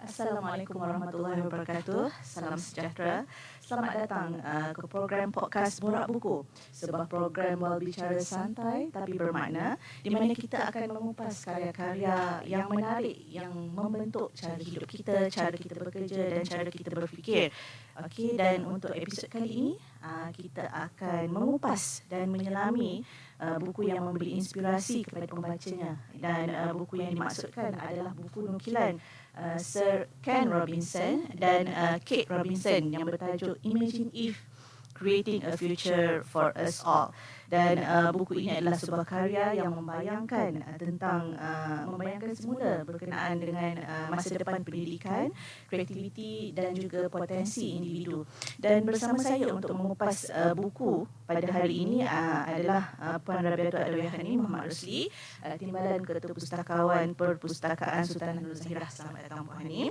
Assalamualaikum warahmatullahi wabarakatuh. Salam sejahtera. Selamat datang uh, ke program podcast Borak Buku. Sebuah program berbicara santai tapi bermakna di mana kita akan mengupas karya-karya yang menarik yang membentuk cara hidup kita, cara kita bekerja dan cara kita berfikir. Okey dan untuk episod kali ini uh, kita akan mengupas dan menyelami uh, buku yang memberi inspirasi kepada pembacanya dan uh, buku yang dimaksudkan adalah buku nukilan uh, Sir Ken Robinson dan uh, Kate Robinson yang bertajuk Imagine If Creating a Future for Us All dan uh, buku ini adalah sebuah karya yang membayangkan uh, tentang uh, membayangkan semula berkenaan dengan uh, masa depan pendidikan, kreativiti dan juga potensi individu. Dan bersama saya untuk mengupas uh, buku pada hari ini uh, adalah uh, Puan Rabiatul Adawiyahani Muhammad Rusli, uh, Timbalan Ketua Pustakawan Perpustakaan Sultan Nur Zahirah. Selamat datang Puan Hani.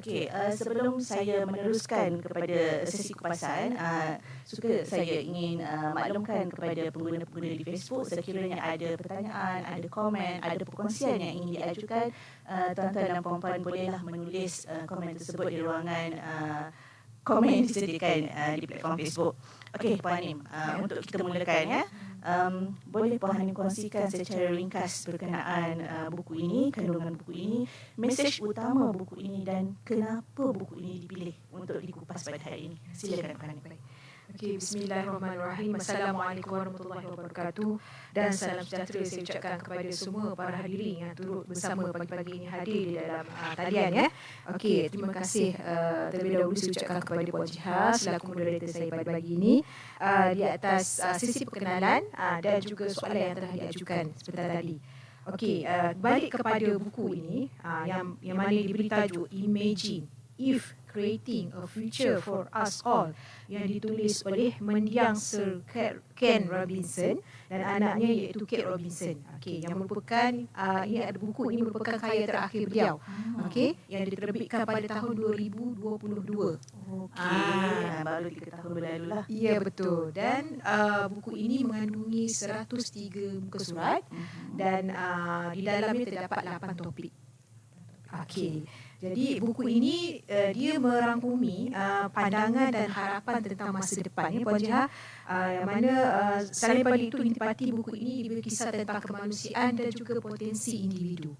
Okey, uh, sebelum saya meneruskan kepada sesi kupasan, uh, suka saya ingin uh, maklumkan kepada kepada pengguna-pengguna di Facebook sekiranya ada pertanyaan, ada komen, ada perkongsian yang ingin diajukan, uh, tuan-tuan dan puan-puan bolehlah menulis uh, komen tersebut di ruangan uh, komen disediakan uh, di platform Facebook. Okey, Puan Hanim, uh, untuk kita mulakan ya, um, boleh Puan Hanim kongsikan secara ringkas berkenaan uh, buku ini, kandungan buku ini, mesej utama buku ini dan kenapa buku ini dipilih untuk dikupas pada hari ini. Silakan Puan Hanim. Okay, Bismillahirrahmanirrahim. Assalamualaikum warahmatullahi wabarakatuh. Dan salam sejahtera saya ucapkan kepada semua para hadirin yang turut bersama pagi-pagi ini hadir di dalam uh, talian. Ya. Okey, terima kasih uh, terlebih dahulu saya ucapkan kepada Puan Jihad selaku moderator saya pada pagi ini uh, di atas uh, sesi perkenalan uh, dan juga soalan yang telah diajukan sebentar tadi. Okey, uh, balik kepada buku ini uh, yang yang mana diberi tajuk Imagine If Creating a Future for Us All yang ditulis oleh mendiang Sir Ken Robinson dan anaknya iaitu Kate Robinson. Okey, yang merupakan uh, ini ada buku ini merupakan karya terakhir beliau. Okey, yang diterbitkan pada tahun 2022. Okey, ah, baru 3 tahun berlalu lah. Ya betul. Dan uh, buku ini mengandungi 103 muka surat mhm. dan uh, di dalamnya terdapat 8 topik. Okey. Jadi buku ini uh, dia merangkumi uh, pandangan dan harapan tentang masa depan ya Puan Jiha uh, yang mana uh, selain pada itu intipati buku ini berkisah tentang kemanusiaan dan juga potensi individu.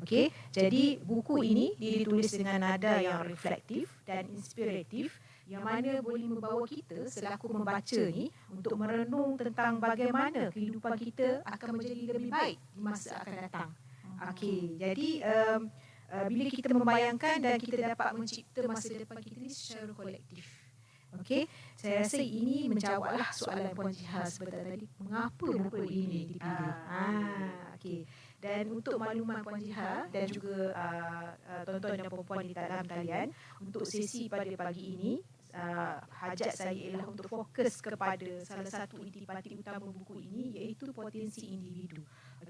Okey, jadi buku ini ditulis dengan nada yang reflektif dan inspiratif yang mana boleh membawa kita selaku membaca ni untuk merenung tentang bagaimana kehidupan kita akan menjadi lebih baik di masa akan datang. Okey, jadi um, uh, bila kita membayangkan dan kita dapat mencipta masa depan kita ni secara kolektif. Okey, saya rasa ini menjawablah soalan Puan Jihad sebentar tadi. Mengapa buku ini dipilih? Ah, okey. Dan untuk makluman Puan Jihad dan juga uh, uh, tuan-tuan dan puan-puan di dalam talian untuk sesi pada pagi ini, uh, hajat saya ialah untuk fokus kepada salah satu intipati utama buku ini iaitu potensi individu.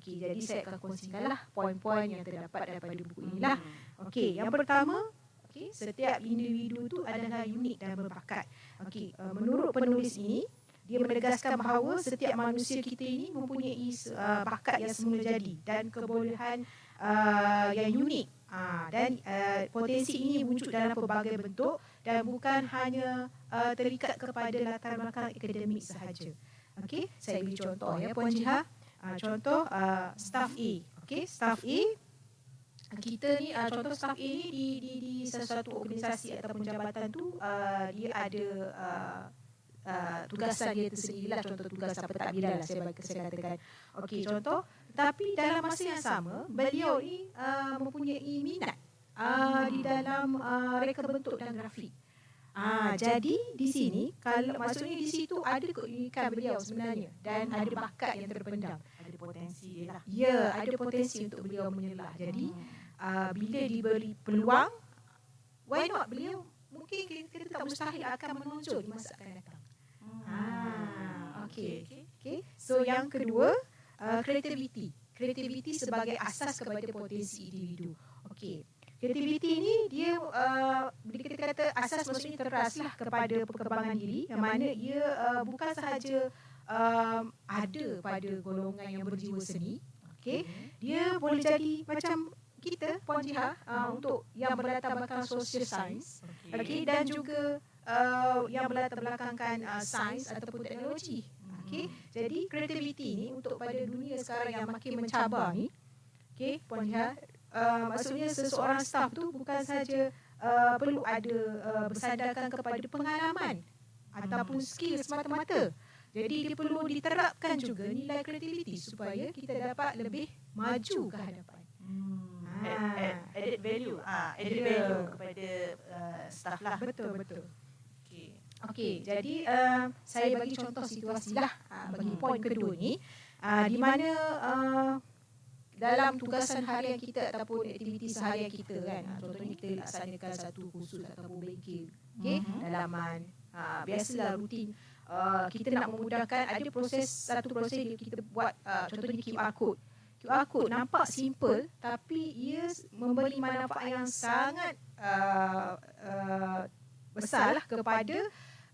Okey, jadi saya akan kongsikanlah poin-poin yang terdapat daripada buku inilah. Okey, yang pertama, okey, setiap individu itu adalah unik dan berbakat. Okey, uh, menurut penulis ini, dia menegaskan bahawa setiap manusia kita ini mempunyai uh, bakat yang semula jadi dan kebolehan uh, yang unik. Uh, dan uh, potensi ini wujud dalam pelbagai bentuk dan bukan hanya uh, terikat kepada latar belakang akademik sahaja. Okey, saya beri contoh ya Puan Jiha. Uh, contoh uh, staff A. Okey, staff A kita ni uh, contoh staff A ni di di di sesuatu organisasi ataupun jabatan tu uh, dia ada uh, Uh, tugasan dia tersendirilah contoh tugas apa tak bila lah saya saya katakan. Okey contoh tapi dalam masa yang sama beliau ni uh, mempunyai minat uh, di dalam uh, reka bentuk dan grafik Ah, jadi di sini kalau maksudnya di situ ada keunikan beliau sebenarnya dan ada bakat yang terpendam, ada potensi dia lah. Ya, ada potensi untuk beliau menyelah. Jadi uh, bila diberi peluang, why not beliau mungkin kita tak mustahil akan menonjol di masa akan datang. Hmm. Ah, okay. okay. So yang kedua, uh, creativity. Creativity sebagai asas kepada potensi individu. Okay. Kreativiti ini dia uh, kita kata asas maksudnya teraslah kepada perkembangan diri yang mana ia uh, bukan sahaja uh, ada pada golongan yang berjiwa seni okey? Dia boleh jadi macam kita Puan Jiha uh, untuk yang berlatar belakang social science okay, dan juga uh, yang berlatar belakangkan uh, sains ataupun teknologi. Okay, jadi kreativiti ni untuk pada dunia sekarang yang makin mencabar ni, okay, Puan Jiha, uh, maksudnya seseorang staff tu bukan saja uh, perlu ada uh, bersandarkan kepada pengalaman ataupun skill semata-mata. Jadi dia perlu diterapkan juga nilai kreativiti supaya kita dapat lebih maju ke hadapan. Hmm. Ah. Add, added value. Ah, added Ya. value kepada uh, staff lah. Betul betul. Okay. Okey, jadi uh, saya bagi contoh situasi lah uh, bagi Hmm. poin kedua ni uh, di mana uh, dalam tugasan harian kita ataupun aktiviti seharian kita kan uh, contohnya kita laksanakan satu kursus ataupun bengkel okey Mhm. dalaman uh, biasalah rutin uh, kita nak memudahkan ada proses satu proses yang kita buat uh, contohnya QR code QR code nampak simple tapi ia memberi manfaat yang sangat uh, uh, besar lah kepada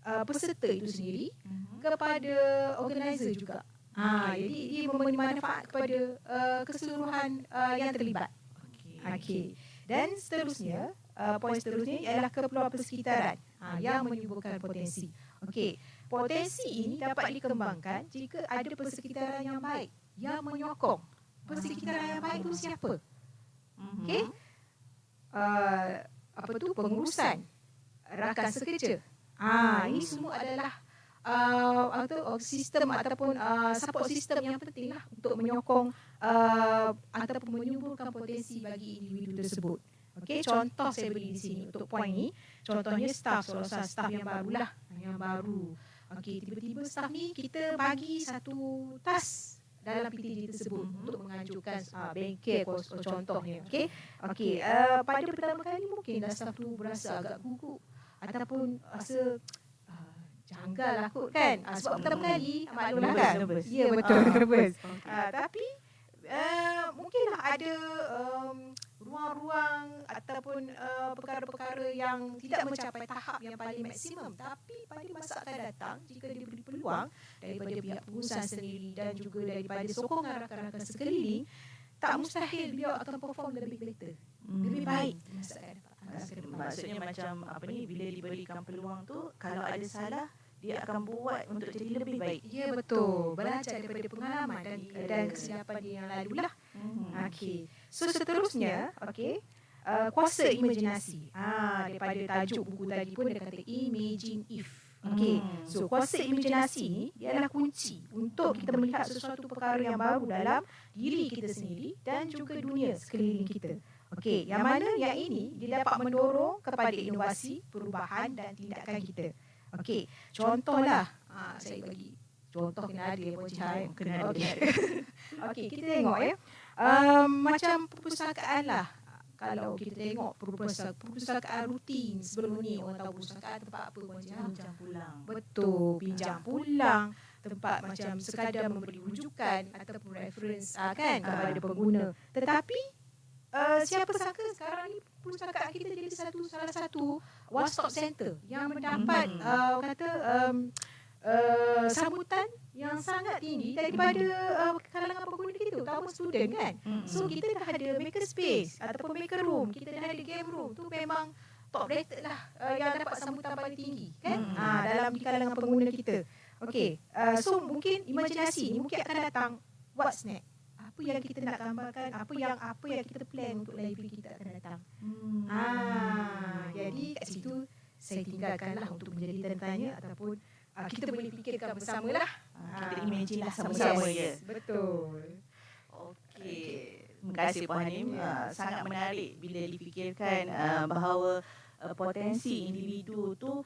uh, peserta itu sendiri Mhm. kepada organizer juga. Ha, jadi ia memberi manfaat kepada uh, keseluruhan uh, yang terlibat. Okay. Okey. Dan seterusnya, uh, poin seterusnya ialah keperluan persekitaran ha, yang menyuburkan potensi. Okey. Potensi ini dapat dikembangkan jika ada persekitaran yang baik yang menyokong. Persekitaran yang baik itu siapa? Mhm. Okey. Uh, apa tu pengurusan rakan sekerja. Ah, ini semua adalah uh, apa tu uh, sistem ataupun uh, support sistem yang penting lah untuk menyokong uh, ataupun menyuburkan potensi bagi individu tersebut. Okey, contoh saya beri di sini untuk poin ni. Contohnya staff, seorang staff yang barulah, yang baru. Okey, tiba-tiba staff ni kita bagi satu task dalam PTJ tersebut Mhm. untuk mengajukan uh, bengkel kos- contohnya. Okey. Okey, uh, pada pertama kali mungkinlah staff tu berasa agak gugup ataupun rasa janggal lah kot kan. Uh, sebab pertama kali maklumlah kan. nervous. Ya betul, Ah. nervous. Okay. Tapi uh, mungkinlah ada um, ruang-ruang ataupun uh, perkara-perkara yang tidak mencapai tahap yang paling maksimum tapi pada masa akan datang jika diberi peluang daripada pihak perusahaan sendiri dan juga daripada sokongan rakan-rakan sekeliling tak mustahil beliau akan perform lebih better Hmm. lebih baik masa akan datang. Maksud- Maksudnya macam apa ni bila diberikan peluang tu kalau ada salah dia akan buat untuk jadi lebih baik. Ya betul belajar daripada pengalaman dan Ya. dan kesilapan dia yang lalu lah Hmm. Okey. So seterusnya, okey. Uh, kuasa imajinasi. Ah daripada tajuk buku tadi pun dia kata imagine if. Okey. Hmm. So kuasa imajinasi ni dia adalah kunci untuk kita melihat sesuatu perkara yang baru dalam diri kita sendiri dan juga dunia sekeliling kita. Okey, yang mana yang ini dia dapat mendorong kepada inovasi, perubahan dan tindakan kita. Okey, contohlah ah saya bagi contoh kena ada ya Puan Cahaya. Kena ada. Okey. Okey, kita tengok ya. Um, macam perpustakaan lah. Kalau kita tengok perpustakaan, perpustakaan rutin sebelum ni orang tahu perpustakaan tempat apa Puan Cahaya? Pinjam pulang. Betul, pinjam pulang tempat macam sekadar memberi rujukan ataupun reference uh, kan kepada Ah. pengguna. Tetapi uh, siapa sangka sekarang ni perpustakaan kita jadi satu salah satu one stop center yang mendapat Hmm. uh, kata um, uh, sambutan yang sangat tinggi daripada uh, kalangan pengguna kita terutama student kan. Hmm. So kita dah ada maker space ataupun maker room, kita dah ada game room. Tu memang top rated lah uh, yang dapat sambutan paling tinggi kan Hmm. uh, dalam di kalangan pengguna kita. Okey, uh, so mungkin imajinasi ni mungkin akan datang what's next? Apa yang kita nak gambarkan, apa yang apa yang kita plan untuk library kita akan datang. Hmm. Ah, jadi kat situ saya tinggalkanlah untuk menjadi tanya ataupun uh, kita boleh fikirkan bersamalah. Ah, kita imagine lah sama-sama ya. Betul. Okey. Terima kasih Puan Hanim. Uh, sangat menarik bila difikirkan uh, bahawa uh, potensi individu tu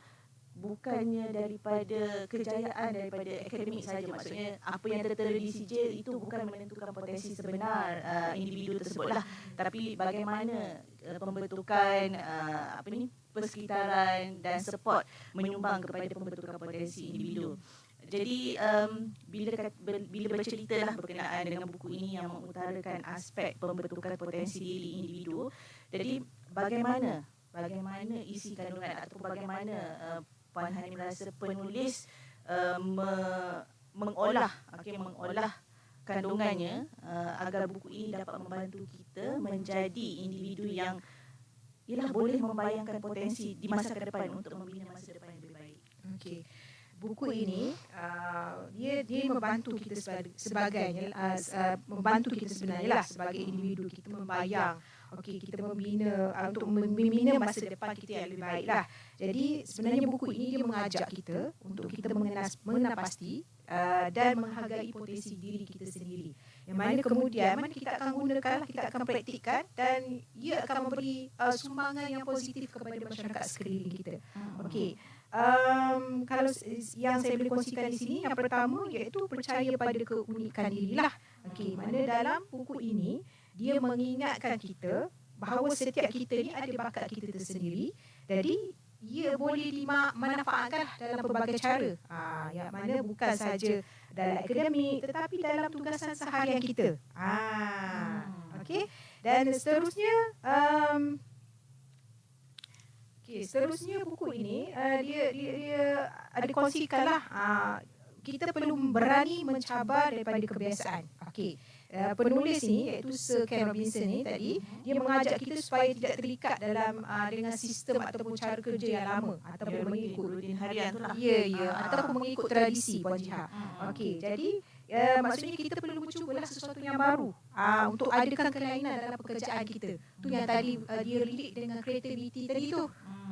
bukannya daripada kejayaan daripada akademik saja. Maksudnya apa yang tertera di sijil itu bukan menentukan potensi sebenar uh, individu tersebut lah. Tapi bagaimana uh, pembentukan uh, apa ni persekitaran dan support menyumbang kepada pembentukan potensi individu. Jadi um, bila bila bercerita lah berkenaan dengan buku ini yang mengutarakan aspek pembentukan potensi diri individu, jadi bagaimana bagaimana isi kandungan ataupun bagaimana uh, Puan Hanim rasa penulis uh, me, mengolah okey mengolah kandungannya uh, agar buku ini dapat membantu kita menjadi individu yang ialah boleh membayangkan potensi di masa ke depan untuk membina masa depan yang lebih baik. Okey. Buku ini uh, dia dia membantu kita sebagai sebagai uh, uh, membantu kita sebenarnya lah sebagai individu kita membayang okey kita membina uh, untuk membina masa depan kita yang lebih baik lah. Jadi sebenarnya buku ini dia mengajak kita untuk kita mengenas mengenal pasti uh, dan menghargai potensi diri kita sendiri. Yang mana kemudian mana kita akan gunakan, kita akan praktikkan dan ia akan memberi uh, sumbangan yang positif kepada masyarakat sekeliling kita. Okey. Um, kalau yang saya boleh kongsikan di sini yang pertama iaitu percaya pada keunikan diri lah. Okey, mana dalam buku ini dia mengingatkan kita bahawa setiap kita ni ada bakat kita tersendiri. Jadi ia boleh dimanfaatkan dalam pelbagai cara. Ha, yang mana bukan saja dalam akademik tetapi dalam tugasan seharian kita. Ha, okey. Dan seterusnya um, Okay, seterusnya buku ini uh, dia, dia dia ada kongsikanlah uh, kita perlu berani mencabar daripada kebiasaan. Okey. Uh, penulis ini iaitu Sir Ken Robinson ni tadi dia mengajak kita supaya tidak terikat dalam uh, dengan sistem ataupun cara kerja yang lama ataupun mengikut rutin harian tu lah. Ya ya uh, ataupun mengikut tradisi Puan Jiha. Okey jadi uh, maksudnya kita perlu mencubalah sesuatu yang baru uh, untuk adakan kelainan dalam pekerjaan kita. Tu yang tadi uh, dia relate dengan creativity tadi tu.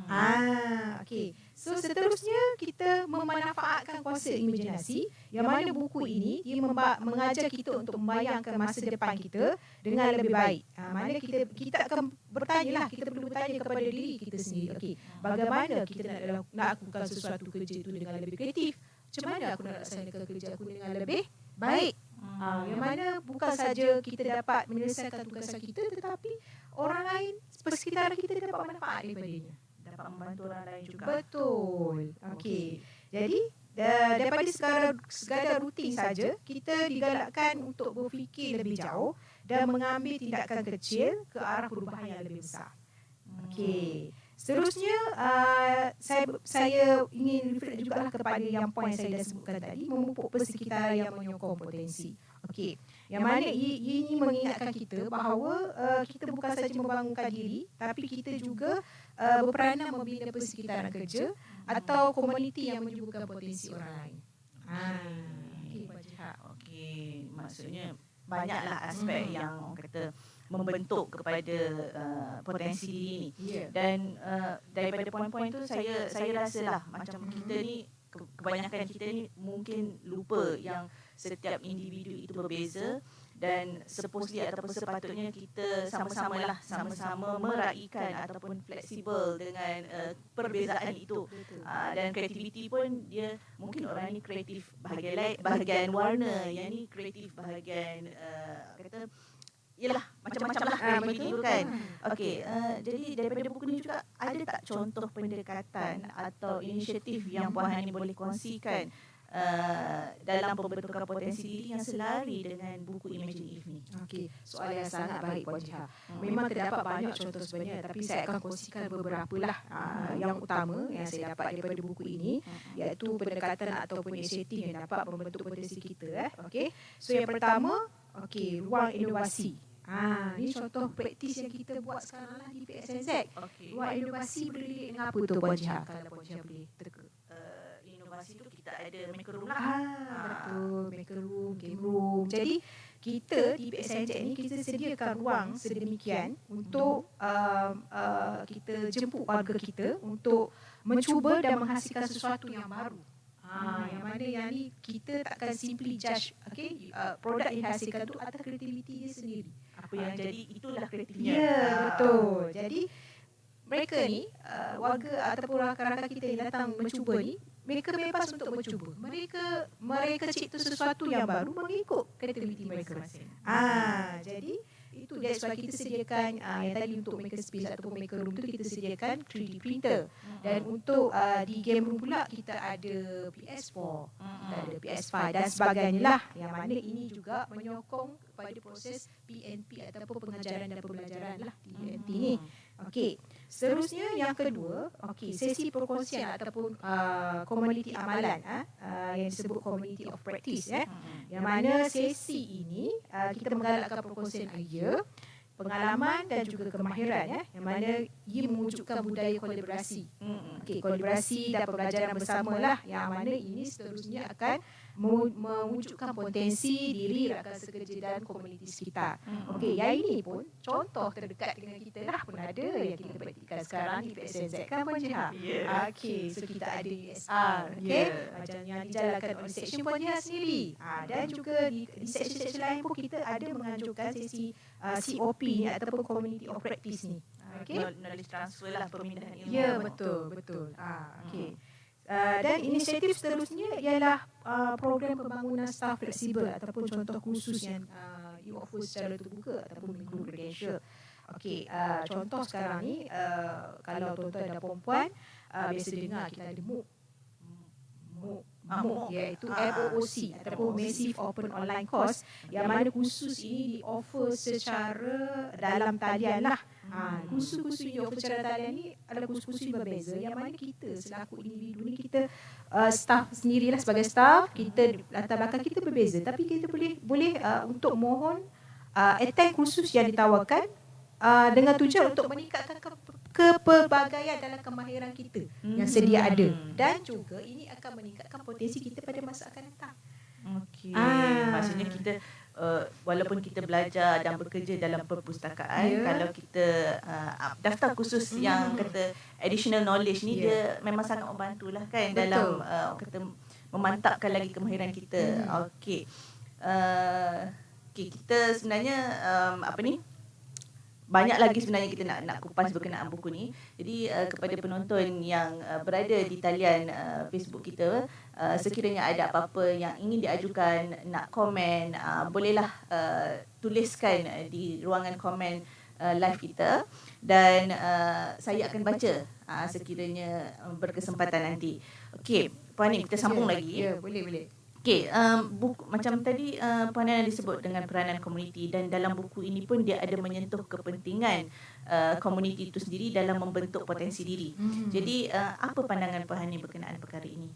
Ah, okey. So seterusnya kita memanfaatkan kuasa imajinasi yang mana buku ini dia mengajar kita untuk membayangkan masa depan kita dengan lebih baik. Ah, mana kita kita akan bertanya lah, kita perlu bertanya kepada diri kita sendiri. Okey, bagaimana kita nak nak lakukan sesuatu kerja itu dengan lebih kreatif? Macam mana aku nak laksanakan kerja aku dengan lebih baik? Ha, yang mana bukan saja kita dapat menyelesaikan tugasan kita tetapi orang lain sekitar kita dapat manfaat daripadanya dapat membantu orang lain juga. Betul. Okey. Jadi da, daripada sekadar, sekadar rutin saja, kita digalakkan untuk berfikir lebih jauh dan mengambil tindakan kecil ke arah perubahan yang lebih besar. Okey. Seterusnya uh, saya saya ingin refer juga lah kepada yang poin saya dah sebutkan tadi memupuk persekitaran yang menyokong potensi. Okey. Yang mana ini mengingatkan kita bahawa uh, kita bukan saja membangunkan diri tapi kita juga uh, berperanan membina persekitaran kerja atau komuniti yang menyuburkan potensi orang lain. Ha. Okey, Okey, maksudnya banyaklah aspek hmm. yang orang kata membentuk kepada uh, potensi diri ni. Yeah. Dan uh, daripada poin-poin tu saya saya rasalah macam mm-hmm. kita ni kebanyakan kita ni mungkin lupa yang setiap individu itu berbeza dan supposedly ataupun sepatutnya kita sama-sama lah sama-sama meraihkan ataupun fleksibel dengan uh, perbezaan itu. Uh, dan kreativiti pun dia mungkin orang ni kreatif bahagian lain bahagian warna. Yang ni kreatif bahagian uh, kata Yalah, macam-macam lah ha, begitu kan. Okey, uh, jadi daripada buku ni juga ada tak contoh pendekatan atau inisiatif yang Puan Hani boleh kongsikan uh, dalam pembentukan potensi diri yang selari dengan buku Imagine If ni? Okey, soalan yang sangat baik Puan Jiha. Hmm. Memang terdapat banyak contoh sebenarnya tapi saya akan kongsikan beberapa lah uh, yang utama yang saya dapat daripada buku ini hmm. iaitu pendekatan ataupun inisiatif yang dapat membentuk potensi kita. Eh. Okey, so yang pertama, okey, ruang inovasi. Ha, ni contoh praktis yang kita buat sekarang lah di PSNZ. Okay. Buat inovasi berdiri dengan apa tu Puan Jiha? Kalau Puan Jiha boleh. Uh, inovasi tu kita ada maker room lah. Ha, ha. Betul, maker room, game room. Jadi kita di PSNZ ni kita sediakan ruang sedemikian untuk uh, uh, kita jemput warga kita untuk mencuba dan menghasilkan sesuatu yang baru. Ha, yang mana yang ni kita takkan simply judge okay, uh, produk yang dihasilkan tu atas kreativiti dia sendiri. Apa yang ha, jadi itulah kreatifnya. Ya, yeah, betul. Jadi mereka ni uh, warga ataupun rakan-rakan kita yang datang mencuba ni mereka bebas untuk mencuba. Mereka mereka cipta sesuatu yang baru mengikut kreativiti mereka. Ah, jadi itu dia sebab kita sediakan uh, yang tadi untuk maker space ataupun maker room tu kita sediakan 3D printer. Dan untuk uh, di game room pula kita ada PS4 kita ada PS5 dan sebagainya lah. Yang mana ini juga menyokong kepada proses PNP ataupun pengajaran dan pembelajaran lah di UNT ni Okey, seterusnya yang kedua, okey, sesi perkongsian ataupun uh, komuniti amalan uh, uh, yang disebut community of practice ya. Mm-mm. Yang mana sesi ini uh, kita menggalakkan perkongsian idea, pengalaman dan juga kemahiran ya. Yang mana ia mewujudkan budaya kolaborasi. Mm-mm. Okey, kolaborasi dan pembelajaran bersama lah yang mana ini seterusnya akan mewu- mewujudkan potensi diri rakan sekerja dan komuniti sekitar. Mm-mm. Okey, yang ini pun contoh terdekat dengan kita lah pun ada yang kita praktikkan sekarang di PSNZ kan Puan Jiha? Yeah. Okey, so kita ada USR, okey. Yeah. Macam yang dijalankan oleh seksyen Puan Jiha sendiri. Ha, dan juga di, di seksyen-seksyen lain pun kita ada menganjurkan sesi uh, COP ni ataupun community of practice ni. Okey. Kno- Knowledge transfer lah pemindahan ilmu. Ya betul betul. Ah okey. Uh, dan inisiatif seterusnya ialah uh, program pembangunan staf fleksibel ataupun contoh khusus yang uh, you offer secara terbuka ataupun mengikut credential. Okey, uh, contoh sekarang ni uh, kalau tuan-tuan dan puan-puan uh, biasa dengar kita ada MOOC. MOOC, Ah, MOOC MOOC. iaitu Ah, MOOC ataupun Massive Open Online Course yang mana khusus ini di offer secara dalam talian lah. Ha, kursus-kursus yang offer secara talian ni adalah kursus-kursus yang berbeza yang mana kita selaku individu ni kita uh, staff sendirilah sebagai staff kita latar belakang kita berbeza tapi kita boleh boleh uh, untuk mohon uh, attend kursus yang ditawarkan uh, dengan tujuan untuk meningkatkan ke, kepelbagaian dalam kemahiran kita yang sedia ada Hmm. dan juga ini akan meningkatkan potensi kita pada masa akan datang. Okey. Ah. Maksudnya kita uh, walaupun kita belajar dan bekerja dalam perpustakaan, Ya. kalau kita uh, daftar khusus Hmm. yang kata additional knowledge ni Ya. dia memang sangat membantulah kan Betul. dalam uh, kata memantapkan lagi kemahiran kita. Hmm. Okey. Uh, okay, kita sebenarnya um, apa ni? Banyak lagi sebenarnya kita nak nak kupas berkenaan buku ni. Jadi uh, kepada penonton yang uh, berada di talian uh, Facebook kita, uh, sekiranya ada apa-apa yang ingin diajukan, nak komen, uh, bolehlah uh, tuliskan uh, di ruangan komen uh, live kita dan uh, saya akan baca uh, sekiranya berkesempatan nanti. Okey, Puan Nim, kita sambung ya, lagi. Ya, boleh boleh. Okey, um, buku, macam tadi uh, Puan Nana disebut dengan peranan komuniti dan dalam buku ini pun dia ada menyentuh kepentingan uh, komuniti itu sendiri dalam membentuk potensi diri. Hmm. Jadi uh, apa pandangan Puan Hani berkenaan perkara ini?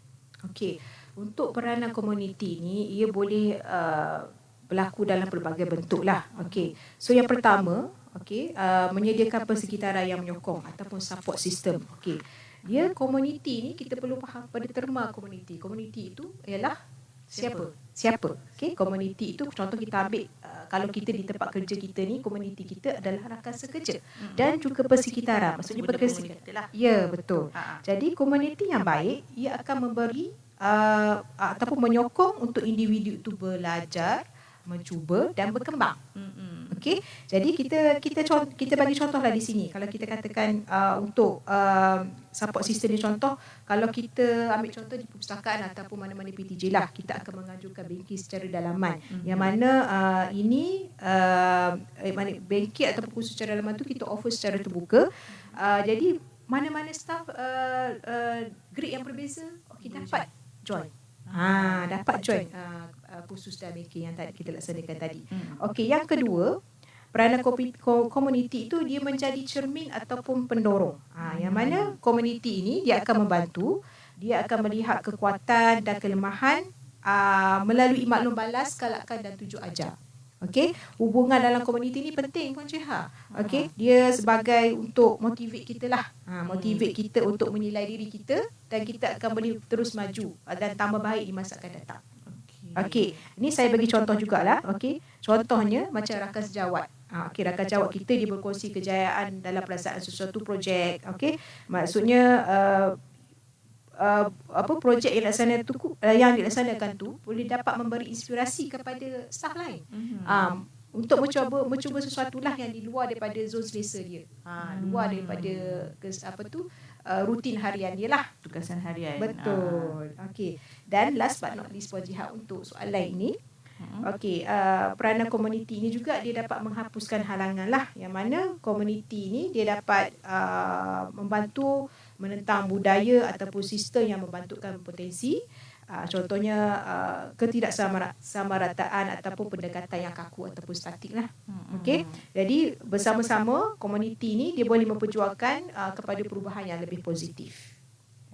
Okey, untuk peranan komuniti ni ia boleh uh, berlaku dalam pelbagai bentuk lah. Okey, so yang pertama, okey, uh, menyediakan persekitaran yang menyokong ataupun support system. Okey, dia komuniti ni kita perlu faham pada terma komuniti. Komuniti itu ialah siapa? Siapa? Okey, komuniti itu contoh kita ambil uh, kalau kita di tempat kerja kita ni komuniti kita adalah rakan sekerja dan juga persekitaran. Maksudnya komuniti lah. Ya, betul. Ha. Jadi komuniti yang baik ia akan memberi uh, ataupun menyokong untuk individu itu belajar, mencuba dan berkembang. Mm-mm. Okey. Jadi kita kita kita bagi contohlah di sini. Kalau kita katakan uh, untuk uh, support system ni contoh, kalau kita ambil contoh di perpustakaan ataupun mana-mana PTJ lah, kita akan mengajukan banking secara dalaman. Mhm. Yang mana uh, ini uh, eh, banking ataupun kursus secara dalaman tu kita offer secara terbuka. Uh, jadi mana-mana staff uh, uh, grade yang berbeza, okay, dapat join. Ha, dapat join uh, uh, kursus dan banking yang tadi kita laksanakan tadi. Mm. Okey, yang kedua, peranan komuniti itu dia menjadi cermin ataupun pendorong. Ha, yang mana komuniti ini dia akan membantu, dia akan melihat kekuatan dan kelemahan uh, melalui maklum balas, kalakan dan tujuh ajar. Okey, hubungan dalam komuniti ni penting Puan Ceha. Okey, dia sebagai untuk motivate kita lah. Ha, motivate kita untuk menilai diri kita dan kita akan boleh terus maju dan tambah baik di masa akan datang. Okey, ini saya bagi contoh jugalah. Okey, contohnya macam rakan sejawat. Ha, okey, rakan sejawat kita dia berkongsi kejayaan dalam pelaksanaan sesuatu projek. Okey, maksudnya uh, uh, apa projek yang dilaksanakan tu uh, yang dilaksanakan tu boleh dapat memberi inspirasi kepada staf lain. Mhm. Um, untuk mencuba mencuba sesuatu lah yang di luar daripada zon selesa dia. Ha, luar daripada ke, apa tu uh, rutin harian dia lah. Tugasan harian. Betul. Okey. Dan last but not least Jihad untuk soalan ini. Mm-mm. Okey, uh, peranan komuniti ini juga dia dapat menghapuskan halangan lah. Yang mana komuniti ini dia dapat uh, membantu menentang budaya ataupun sistem yang membantukan potensi. Uh, contohnya uh, ketidaksamarataan ataupun pendekatan yang kaku ataupun statik lah. Mm-mm. Okey. Jadi bersama-sama komuniti ini dia boleh memperjuangkan uh, kepada perubahan yang lebih positif.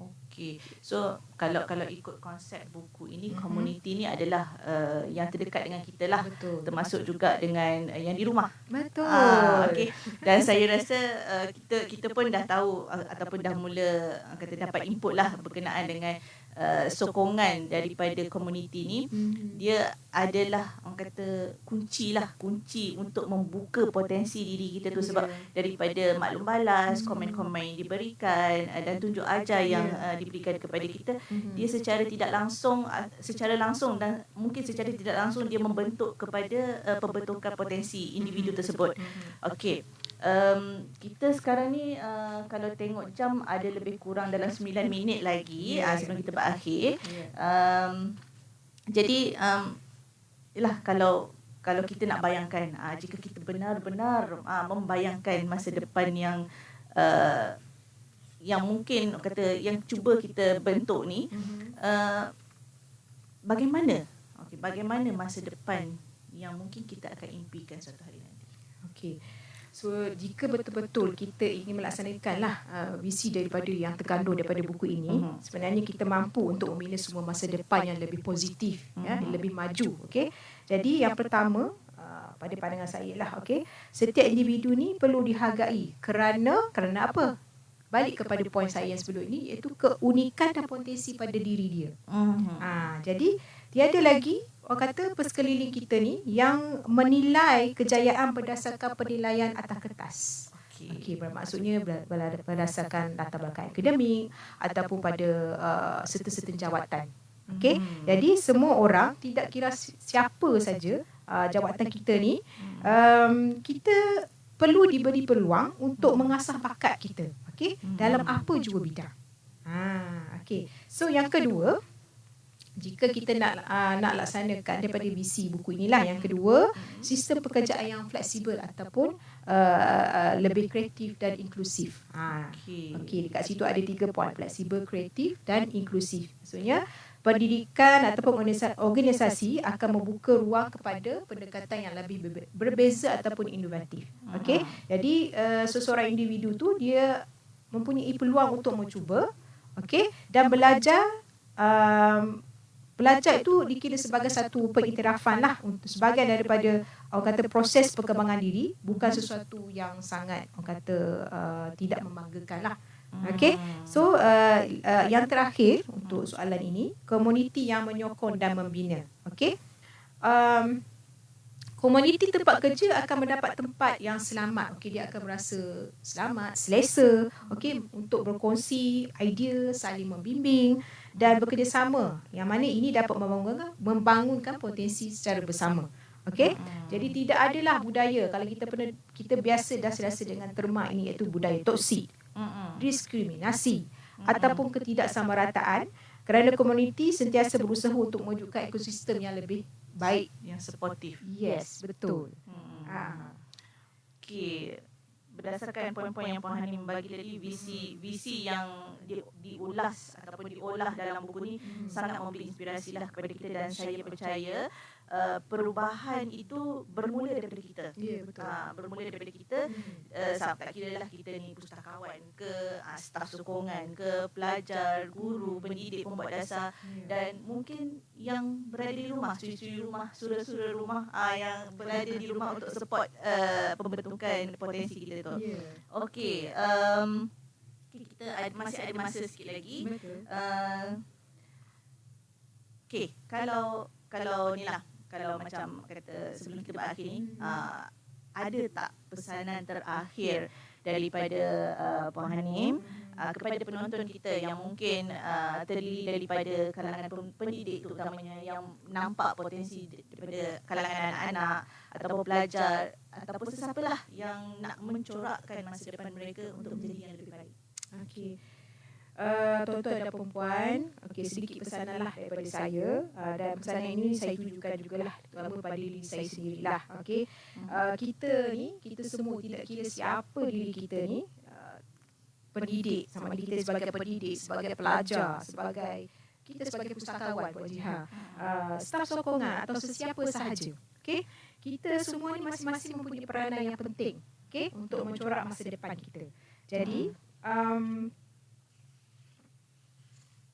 Okey. So kalau kalau ikut konsep buku ini mm-hmm. community ni adalah uh, yang terdekat dengan kita lah. Betul. Termasuk juga dengan uh, yang di rumah. Betul. Ah, okey. Dan saya rasa uh, kita kita pun dah tahu uh, ataupun dah mula uh, kata dapat input lah berkenaan dengan uh, sokongan daripada komuniti ni mm-hmm. dia adalah orang kata kunci lah kunci untuk membuka potensi diri kita tu sebab yeah. daripada maklum balas mm-hmm. komen-komen yang diberikan uh, dan tunjuk ajar yang yeah. uh, diberikan kepada kita mm-hmm. dia secara tidak langsung uh, secara langsung dan mungkin secara tidak langsung dia membentuk kepada uh, pembentukan potensi individu tersebut mm-hmm. okey um, kita sekarang ni uh, kalau tengok jam ada lebih kurang dalam 9 minit lagi yeah. uh, sebelum kita berakhir. Yeah. Um, jadi um, yalah kalau kalau kita nak bayangkan uh, jika kita benar-benar uh, membayangkan masa depan yang uh, yang mungkin kata yang cuba kita bentuk ni mm-hmm. uh, bagaimana okey bagaimana masa depan yang mungkin kita akan impikan suatu hari nanti okey So jika betul-betul kita ingin melaksanakanlah uh, visi daripada yang terkandung daripada buku ini, uh-huh. sebenarnya kita mampu untuk membina semua masa depan yang lebih positif, uh-huh. ya, lebih maju. Okay? Jadi yang pertama uh, pada pandangan saya lah, okay, setiap individu ni perlu dihargai kerana kerana apa? Balik kepada poin saya yang sebelum ini iaitu keunikan dan potensi pada diri dia. Uh-huh. Ha, jadi tiada lagi orang kata persekeliling kita ni yang menilai kejayaan berdasarkan penilaian atas kertas. Okey, okay, bermaksudnya berdasarkan latar belakang akademik ataupun pada uh, serta-serta jawatan. Okey. Hmm. Jadi semua orang tidak kira siapa saja uh, jawatan kita ni um, kita perlu diberi peluang untuk mengasah bakat kita. Okey, hmm. dalam apa jua bidang. Ha, okey. So yang kedua, jika kita nak uh, nak laksanakan daripada visi buku inilah. Yang kedua sistem pekerjaan yang fleksibel ataupun uh, uh, lebih kreatif dan inklusif. Ha okey. Okay, dekat situ ada tiga poin fleksibel, kreatif dan inklusif. Maksudnya pendidikan ataupun organisasi akan membuka ruang kepada pendekatan yang lebih berbeza ataupun inovatif. Okey. Jadi uh, seseorang individu tu dia mempunyai peluang untuk mencuba okey dan belajar um, belajar itu dikira sebagai satu pengiktirafan lah untuk sebagai daripada orang kata proses perkembangan diri bukan sesuatu yang sangat orang kata uh, tidak membanggakan lah. Okay, so uh, uh, yang terakhir untuk soalan ini, komuniti yang menyokong dan membina. Okay, um, komuniti tempat kerja akan mendapat tempat yang selamat. Okay, dia akan merasa selamat, selesa. Okay, untuk berkongsi idea, saling membimbing dan bekerjasama yang mana ini dapat membangunkan membangunkan potensi secara bersama. Okey. Hmm. Jadi tidak adalah budaya kalau kita pernah kita biasa dah serasa dengan terma ini iaitu budaya toksik, hmm. diskriminasi hmm. ataupun ketidaksamarataan kerana komuniti sentiasa berusaha untuk mewujudkan ekosistem yang lebih baik yang supportif. Yes, betul. Hmm. Ha. Okey berdasarkan poin-poin yang Puan Hanim bagi tadi visi visi yang di, diulas ataupun diolah dalam buku ni hmm. sangat memberi inspirasi lah kepada kita dan saya percaya uh, perubahan itu bermula daripada kita. Ya, betul. Uh, bermula daripada kita. Hmm. Uh, tak kira lah kita ni pustakawan ke uh, staf sokongan ke pelajar, guru, pendidik, pembuat dasar ya. dan mungkin yang berada di rumah, suri-suri rumah, sura-sura rumah uh, yang berada di rumah untuk support uh, pembentukan potensi kita tu. Ya. Okey. Um, kita ada, masih ada masa sikit lagi. Uh, Okey, kalau kalau ni lah kalau macam kata sebelum kita berakhir ni uh, ada tak pesanan terakhir daripada uh, Puan Hanim uh, kepada penonton kita yang mungkin uh, terdiri daripada kalangan pendidik terutamanya yang nampak potensi daripada kalangan anak-anak ataupun pelajar ataupun sesiapalah yang nak mencorakkan masa depan mereka untuk menjadi yang lebih baik. Okey. Uh, tuan-tuan dan perempuan okay, sedikit pesanan lah daripada saya uh, dan pesanan ini saya tujukan jugalah terutama pada diri saya sendirilah okay. uh, kita ni kita semua tidak kira siapa diri kita ni uh, pendidik sama ada kita sebagai pendidik sebagai pelajar sebagai kita sebagai pustakawan Puan Jiha uh, staf sokongan atau sesiapa sahaja okay. kita semua ni masing-masing mempunyai peranan yang penting okay, untuk mencorak masa depan kita jadi um,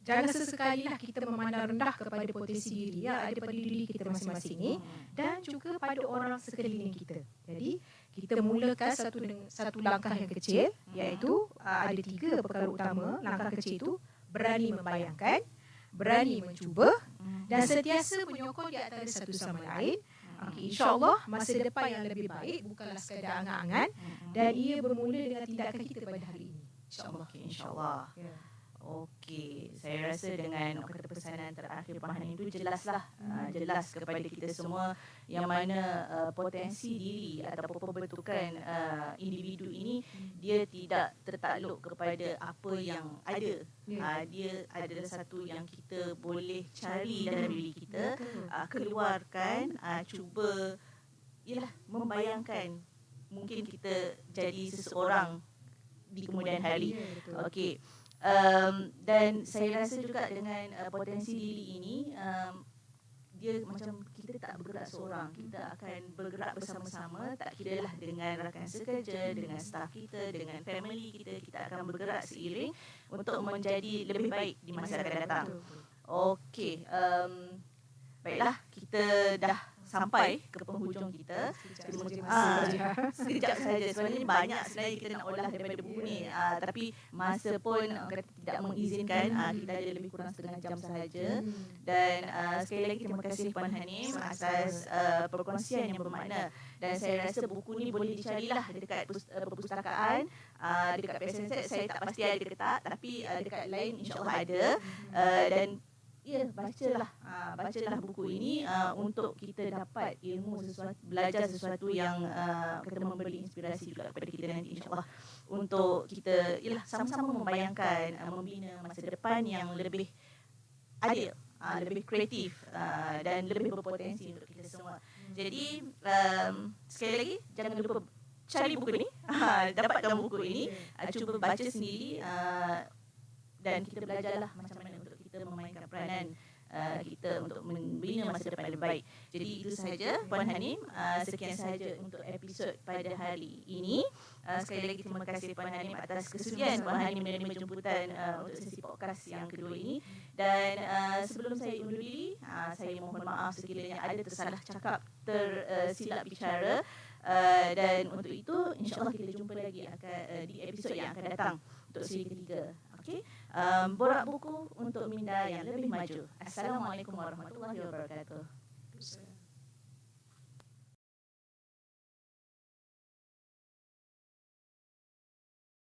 jangan sesekali lah kita memandang rendah kepada potensi diri ya ada pada diri kita masing-masing ni dan juga pada orang sekeliling kita. Jadi kita mulakan satu satu langkah yang kecil iaitu uh, ada tiga perkara utama. Langkah kecil itu berani membayangkan, berani mencuba dan sentiasa menyokong di antara satu sama lain. Okay, InsyaAllah masa depan yang lebih baik bukanlah sekadar angan-angan dan ia bermula dengan tindakan kita pada hari ini. InsyaAllah. Okay, insyaAllah. Ya. Okey, saya rasa dengan kata pesanan terakhir Pak Hanin itu jelaslah uh, jelas kepada kita semua yang mana uh, potensi diri atau pembentukan uh, individu ini dia tidak tertakluk kepada apa yang ada. Ya. Uh, dia adalah satu yang kita boleh cari dalam diri kita, uh, keluarkan, uh, cuba ialah membayangkan mungkin kita jadi seseorang di kemudian hari. Ya, betul. Okey. Um, dan saya rasa juga dengan uh, potensi diri ini um, dia macam kita tak bergerak seorang. Kita akan bergerak bersama-sama tak kira lah dengan rakan sekerja dengan staf kita dengan family kita kita akan bergerak seiring untuk menjadi lebih baik di masa akan datang. Okey um, baiklah kita dah sampai ke penghujung kita. Terima kasih. Ah, sekejap saja sebenarnya banyak sebenarnya kita nak olah daripada buku ni uh, tapi masa pun uh, kata tidak mengizinkan uh, kita ada lebih kurang setengah jam sahaja dan uh, sekali lagi terima kasih Puan Hanim atas uh, perkongsian yang bermakna. dan saya rasa buku ni boleh dicarilah dekat uh, perpustakaan. uh, dekat PSNZ saya tak pasti ada ke tak tapi uh, dekat lain insyaallah ada. Uh, dan Ya, bacalah. Uh, bacalah buku ini uh, untuk kita dapat ilmu sesuatu, belajar sesuatu yang uh, kata memberi inspirasi juga kepada kita nanti insyaAllah untuk kita yalah sama-sama membayangkan uh, membina masa depan yang lebih adil, uh, lebih kreatif uh, dan lebih berpotensi untuk kita semua. Jadi um, sekali lagi jangan lupa cari buku ini, dapatkan buku ini, uh, cuba baca sendiri uh, dan kita belajarlah macam mana untuk kita memainkan peranan uh, kita untuk membina masa depan lebih baik. Jadi itu sahaja Puan Hanim. Uh, sekian sahaja untuk episod pada hari ini. Uh, sekali lagi terima kasih Puan Hanim atas kesudian Puan Hanim menerima jumputan uh, untuk sesi podcast yang kedua ini. Dan uh, sebelum saya undur diri, uh, saya mohon maaf sekiranya ada tersalah cakap, tersilap uh, bicara. Uh, dan untuk itu insyaAllah kita jumpa lagi akan, uh, di episod yang akan datang untuk seri ketiga. Okey. Um, borak buku untuk minda yang lebih maju. Assalamualaikum warahmatullahi wabarakatuh.